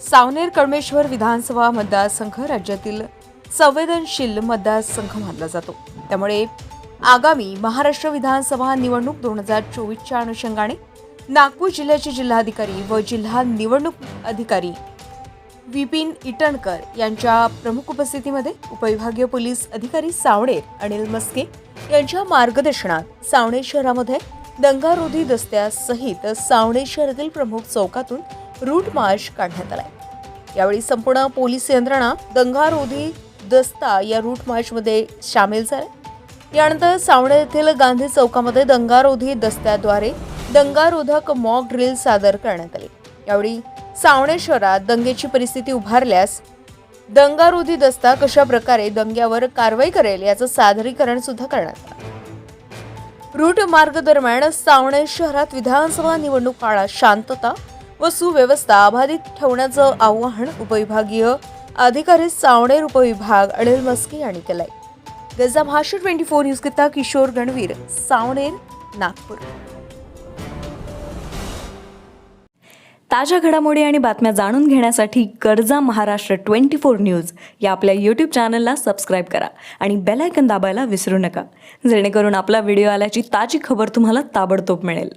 सावनेर कळमेश्वर विधानसभा मतदारसंघ राज्यातील संवेदनशील मतदारसंघ मानला जातो. त्यामुळे आगामी महाराष्ट्र विधानसभा निवडणूक दोन हजार चोवीसच्या अनुषंगाने नागपूर जिल्ह्याचे जिल्हाधिकारी व जिल्हा निवडणूक अधिकारी विपिन इटणकर यांच्या प्रमुख उपस्थितीमध्ये उपविभागीय पोलीस अधिकारी सावणेर अनिल मस्के यांच्या मार्गदर्शनात सावणे शहरामध्ये दंगारोधी दस्त्यासहित सावणे शहरातील प्रमुख चौकातून रूट मार्च काढण्यात आलाय. यावेळी संपूर्ण पोलीस यंत्रणा दंगारोधी दस्ता या रूट मार्चमध्ये सामील झाले. यानंतर सावणे येथील गांधी चौकामध्ये दंगारोधी दस्त्याद्वारे दंगारोधक मॉक ड्रिल सादर करण्यात आली. यावेळी सावणे शहरात दंगेची परिस्थिती उभारल्यास दंगारोधी दस्ता कशा प्रकारे दंग्यावर कारवाई करेल याचं सादरीकरण सुद्धा करण्यात आलं. रूट मार्ग दरम्यान सावणे शहरात विधानसभा निवडणूक काळात शांतता व सुव्यवस्था अबाधित ठेवण्याचं आव्हान उपविभागीय अधिकारी सावणेर उपविभाग अनिल मस्के यांनी केलंय. गजा भाषा ट्वेंटी फोर न्यूज करिता किशोर गणवीर सावणेर नागपूर. ताज्या घडामोडी आणि बातम्या जाणून घेण्यासाठी गरजा महाराष्ट्र ट्वेंटी फोर न्यूज या आपल्या यूट्यूब चॅनलला सबस्क्राईब करा आणि बेलायकन दाबायला विसरू नका. जेणेकरून आपला व्हिडिओ आल्याची ताजी खबर तुम्हाला ताबडतोब मिळेल.